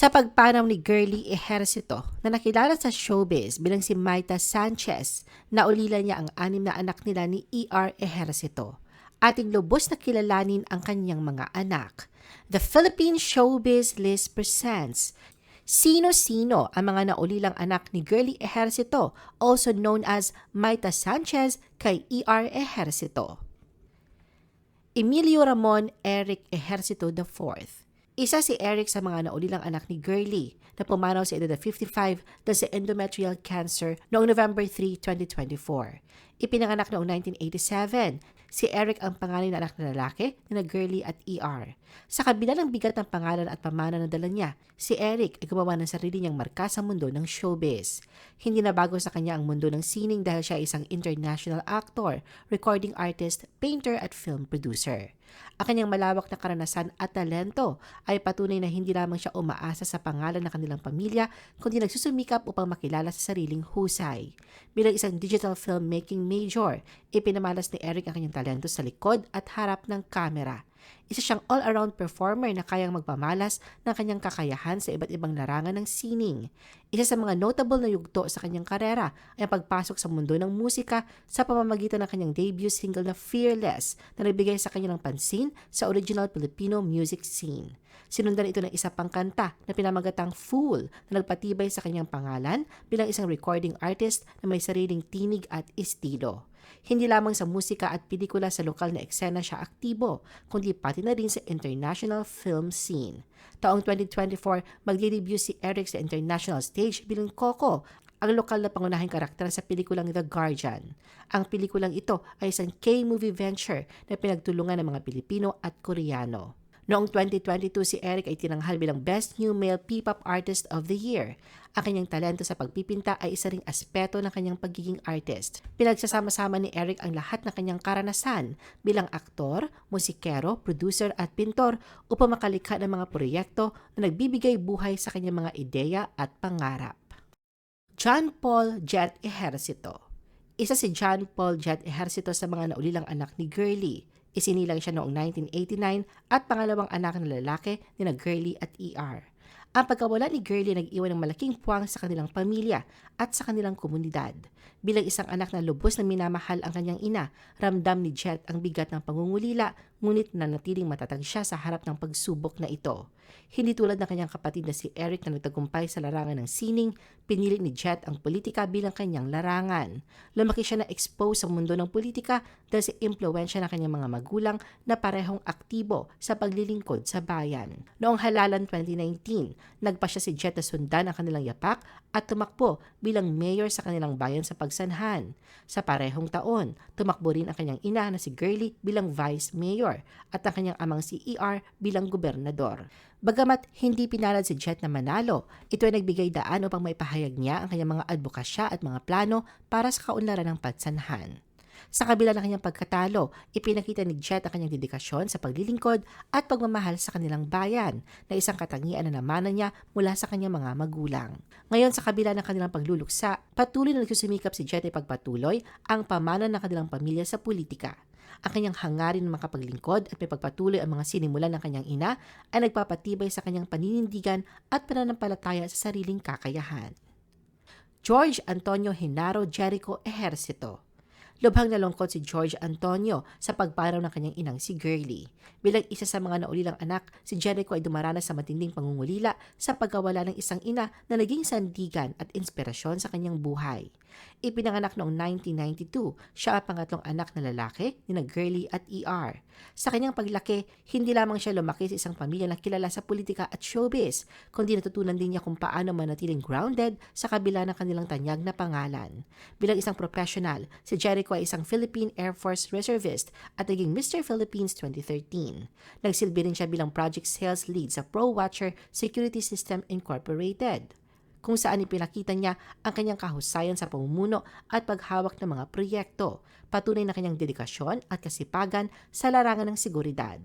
Sa pagpanaw ni Girlie Ejercito na nakilala sa showbiz bilang si Maita Sanchez, naulila niya ang anim na anak nila ni E.R. Ejercito. Ating lubos na kilalanin ang kanyang mga anak. The Philippine Showbiz List presents Sino-sino ang mga naulilang anak ni Girlie Ejercito, also known as Maita Sanchez kay E.R. Ejercito? Emilio Ramon Eric Ejercito IV isa si Eric sa mga naulilang anak ni Girlie na pumanaw sa edad na 55 dahil sa endometrial cancer noong November 3, 2024. Ipinanganak noong 1987 Si Eric ang pangalan ng anak na lalaki na Girlie at ER. Sa kabila ng bigat ng pangalan at pamana na dala niya, si Eric ay gumawa ng sarili niyang marka sa mundo ng showbiz. Hindi na bago sa kanya ang mundo ng sining dahil siya ay isang international actor, recording artist, painter at film producer. Ang kanyang malawak na karanasan at talento ay patunay na hindi lamang siya umaasa sa pangalan ng kanilang pamilya, kundi nagsusumikap upang makilala sa sariling husay. Bilang isang digital filmmaking major, ipinamalas ni Eric ang kanyang talento sa likod at harap ng kamera. Isa siyang all-around performer na kayang magpamalas ng kanyang kakayahan sa iba't ibang larangan ng sining. Isa sa mga notable na yugto sa kanyang karera ay ang pagpasok sa mundo ng musika sa pamamagitan ng kanyang debut single na Fearless na nagbigay sa kanya ng pansin sa original Filipino music scene. Sinundan ito ng isa pang kanta na pinamagatang Fool na nagpatibay sa kanyang pangalan bilang isang recording artist na may sariling tinig at estilo. Hindi lamang sa musika at pelikula sa lokal na eksena siya aktibo, kundi pati na rin sa international film scene. Taong 2024, magde-debut si Eric sa international stage bilang Coco, ang lokal na pangunahing karakter sa pelikulang The Guardian. Ang pelikulang ito ay isang K-movie venture na pinagtulungan ng mga Pilipino at Koreano. Noong 2022, si Eric ay tinanghal bilang Best New Male P-Pop Artist of the Year. Ang kanyang talento sa pagpipinta ay isa ring aspeto ng kanyang pagiging artist. Pinagsasama-sama ni Eric ang lahat ng kanyang karanasan bilang aktor, musikero, producer at pintor upang makalikha ng mga proyekto na nagbibigay buhay sa kanyang mga ideya at pangarap. John Paul Jet Ejercito Isa si John Paul Jet Ejercito sa mga naulilang anak ni Girlie Isinilang siya noong 1989 at pangalawang anak na lalaki ni na Girlie at ER. Ang pagkawala ni Girlie nag-iwan ng malaking puwang sa kanilang pamilya at sa kanilang komunidad. Bilang isang anak na lubos na minamahal ang kanyang ina, ramdam ni Jet ang bigat ng pangungulila ngunit nanatiling matatag siya sa harap ng pagsubok na ito. Hindi tulad ng kanyang kapatid na si Eric na nagtagumpay sa larangan ng sining, pinili ni Jet ang politika bilang kanyang larangan. Lumaki siya na expose sa mundo ng politika dahil sa impluensya ng kanyang mga magulang na parehong aktibo sa paglilingkod sa bayan. Noong halalan 2019, nagpa siya si Jet na sundan ang kanilang yapak at tumakbo bilang mayor sa kanilang bayan sa Pagsanhan. Sa parehong taon, tumakbo rin ang kanyang ina na si Girlie bilang vice mayor at ang kanyang amang si ER bilang gobernador. Bagamat hindi pinalad si Jet na manalo, ito ay nagbigay daan upang maipahayag niya ang kanyang mga advokasya at mga plano para sa kaunlaran ng Pagsanhan. Sa kabila ng kanyang pagkatalo, ipinakita ni Jet ang kanyang dedikasyon sa paglilingkod at pagmamahal sa kanilang bayan na isang katangian na namanan niya mula sa kanyang mga magulang. Ngayon sa kabila ng kanilang pagluluksa, patuloy na nagsusumikap si Jet ay pagpatuloy ang pamana ng kanilang pamilya sa politika. Ang kanyang hangarin na makapaglingkod at may pagpatuloy ang mga sinimulan ng kanyang ina ay nagpapatibay sa kanyang paninindigan at pananampalataya sa sariling kakayahan. George Antonio Henaro Jericho Ejercito Lubhang nalungkot si George Antonio sa pagparaw ng kanyang inang si Girlie. Bilang isa sa mga naulilang anak, si Jericho ay dumaranas sa matinding pangungulila sa pagkawala ng isang ina na naging sandigan at inspirasyon sa kanyang buhay. Ipinanganak noong 1992, siya ang pangatlong anak na lalaki ni na Girlie at ER. Sa kanyang paglaki, hindi lamang siya lumaki sa isang pamilya na kilala sa politika at showbiz, kundi natutunan din niya kung paano manatiling grounded sa kabila ng kanilang tanyag na pangalan. Bilang isang professional, si Jericho ay isang Philippine Air Force Reservist at naging Mr. Philippines 2013. Nagsilbi rin siya bilang project sales lead sa ProWatcher Security System Incorporated kung saan ipinakita niya ang kanyang kahusayan sa pamumuno at paghawak ng mga proyekto, patunay na kanyang dedikasyon at kasipagan sa larangan ng seguridad.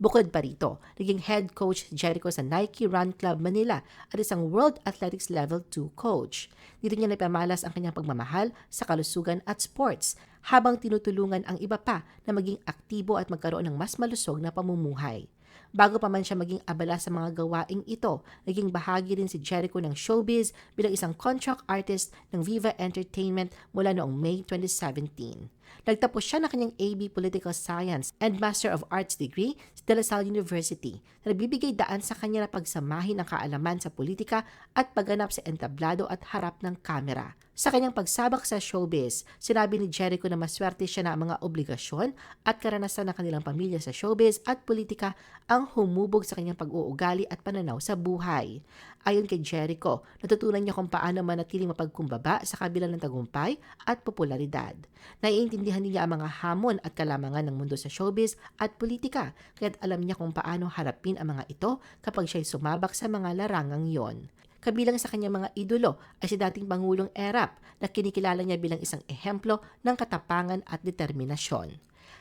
Bukod pa rito, naging head coach Jericho sa Nike Run Club Manila at isang World Athletics Level 2 coach. Dito niya napamalas ang kanyang pagmamahal sa kalusugan at sports habang tinutulungan ang iba pa na maging aktibo at magkaroon ng mas malusog na pamumuhay. Bago pa man siya maging abala sa mga gawaing ito, naging bahagi rin si Jericho ng showbiz bilang isang contract artist ng Viva Entertainment mula noong May 2017. Nagtapos siya ng kanyang AB Political Science and Master of Arts degree sa De La Salle University na nagbibigay daan sa kanya na pagsamahin ng kaalaman sa politika at pagganap sa entablado at harap ng kamera. Sa kanyang pagsabak sa showbiz, sinabi ni Jericho na maswerte siya na ang mga obligasyon at karanasan ng kanilang pamilya sa showbiz at politika ang humubog sa kanyang pag-uugali at pananaw sa buhay. Ayon kay Jericho, natutunan niya kung paano manatiling mapagkumbaba sa kabila ng tagumpay at popularidad. Naiintindihan niya ang mga hamon at kalamangan ng mundo sa showbiz at politika, kaya't alam niya kung paano harapin ang mga ito kapag siya'y sumabak sa mga larangang yon. Kabilang sa kanyang mga idolo ay si dating Pangulong Erap na kinikilala niya bilang isang ehemplo ng katapangan at determinasyon.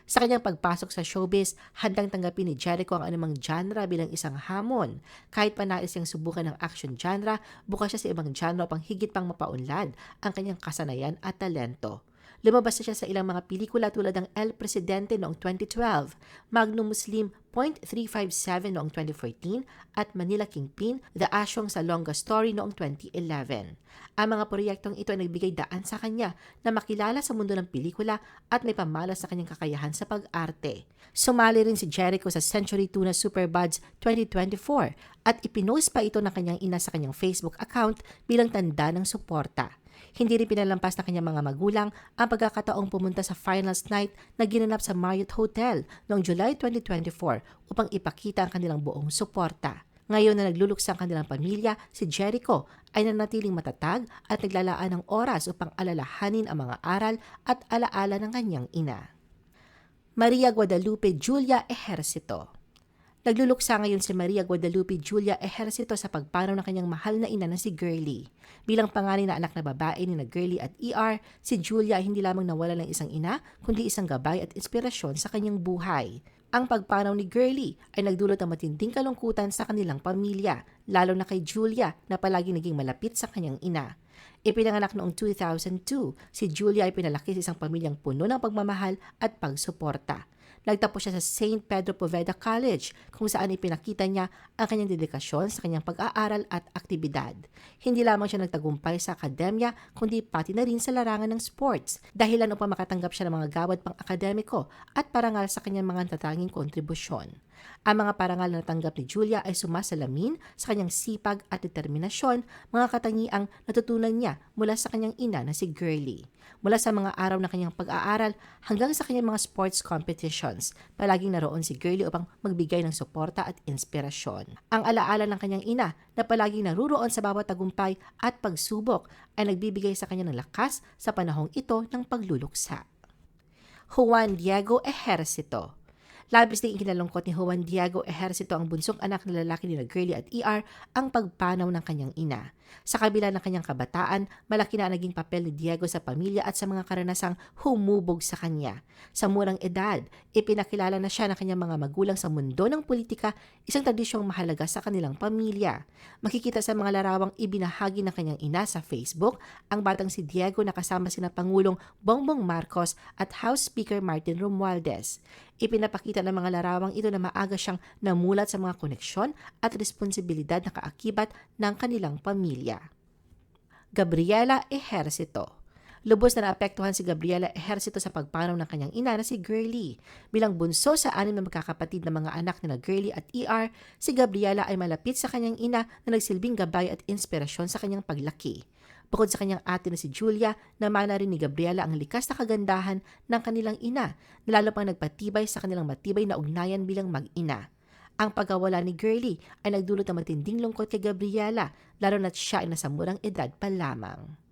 Sa kanyang pagpasok sa showbiz, handang tanggapin ni Jericho ang anumang genre bilang isang hamon. Kahit pa nais niyang subukan ng action genre, bukas siya sa ibang genre upang higit pang mapaunlad ang kanyang kasanayan at talento. Lumabas na siya sa ilang mga pelikula tulad ng El Presidente noong 2012, Magnum Muslim .357 noong 2014 at Manila Kingpin, The Asyong sa Longest Story noong 2011. Ang mga proyektong ito ay nagbigay daan sa kanya na makilala sa mundo ng pelikula at may pamalas sa kanyang kakayahan sa pag-arte. Sumali rin si Jericho sa Century Tuna Superbuds 2024 at ipinost pa ito ng kanyang ina sa kanyang Facebook account bilang tanda ng suporta. Hindi rin pinalampas ng kanyang mga magulang ang pagkakataong pumunta sa finals night na ginanap sa Marriott Hotel noong July 2024 upang ipakita ang kanilang buong suporta. Ngayon na nagluluksa ang kanilang pamilya, si Jericho ay nanatiling matatag at naglalaan ng oras upang alalahanin ang mga aral at alaala ng kanyang ina. Maria Guadalupe Julia Ejercito Nagluluksa ngayon si Maria Guadalupe Julia Ejercito sa pagpanaw ng kanyang mahal na ina na si Girlie. Bilang panganay na anak na babae ni na Girlie at ER, si Julia ay hindi lamang nawala ng isang ina, kundi isang gabay at inspirasyon sa kanyang buhay. Ang pagpanaw ni Girlie ay nagdulot ng matinding kalungkutan sa kanilang pamilya, lalo na kay Julia na palagi naging malapit sa kanyang ina. Ipinanganak noong 2002, si Julia ay pinalaki sa isang pamilyang puno ng pagmamahal at pagsuporta. Nagtapos siya sa St. Pedro Poveda College kung saan ipinakita niya ang kanyang dedikasyon sa kanyang pag-aaral at aktibidad. Hindi lamang siya nagtagumpay sa akademya kundi pati na rin sa larangan ng sports dahilan upang makatanggap siya ng mga gawad pang akademiko at parangal sa kanyang mga tatanging kontribusyon. Ang mga parangal na natanggap ni Julia ay sumasalamin sa kanyang sipag at determinasyon, mga katangiang natutunan niya mula sa kanyang ina na si Girlie. Mula sa mga araw ng kanyang pag-aaral hanggang sa kanyang mga sports competitions, palaging naroon si Girlie upang magbigay ng suporta at inspirasyon. Ang alaala ng kanyang ina na palaging naruroon sa bawat tagumpay at pagsubok ay nagbibigay sa kanya ng lakas sa panahong ito ng pagluluksa. Juan Diego Ejercito Labis ding ikinalungkot ni Juan Diego Ejercito ang bunsong anak na lalaki ni na Girlie at ER ang pagpanaw ng kanyang ina. Sa kabila ng kanyang kabataan, malaki na naging papel ni Diego sa pamilya at sa mga karanasang humubog sa kanya. Sa murang edad, ipinakilala na siya ng kanyang mga magulang sa mundo ng politika, isang tradisyong mahalaga sa kanilang pamilya. Makikita sa mga larawang ibinahagi ng kanyang ina sa Facebook, ang batang si Diego na kasama sina Pangulong Bongbong Marcos at House Speaker Martin Romualdez. Ipinapakita ng mga larawang ito na maaga siyang namulat sa mga koneksyon at responsibilidad na kaakibat ng kanilang pamilya. Gabriela Ejercito Lubos na naapektuhan si Gabriela Ejercito sa pagpanaw ng kanyang ina na si Girlie. Bilang bunso sa anim na magkakapatid na mga anak ni na Girlie at ER, si Gabriela ay malapit sa kanyang ina na nagsilbing gabay at inspirasyon sa kanyang paglaki. Bukod sa kanyang ate na si Julia, namana rin ni Gabriela ang likas na kagandahan ng kanilang ina, na pang nagpatibay sa kanilang matibay na ugnayan bilang mag-ina. Ang pagkawala ni Girlie ay nagdulot ng matinding lungkot kay Gabriela, lalo na't siya ay nasa murang edad pa lamang.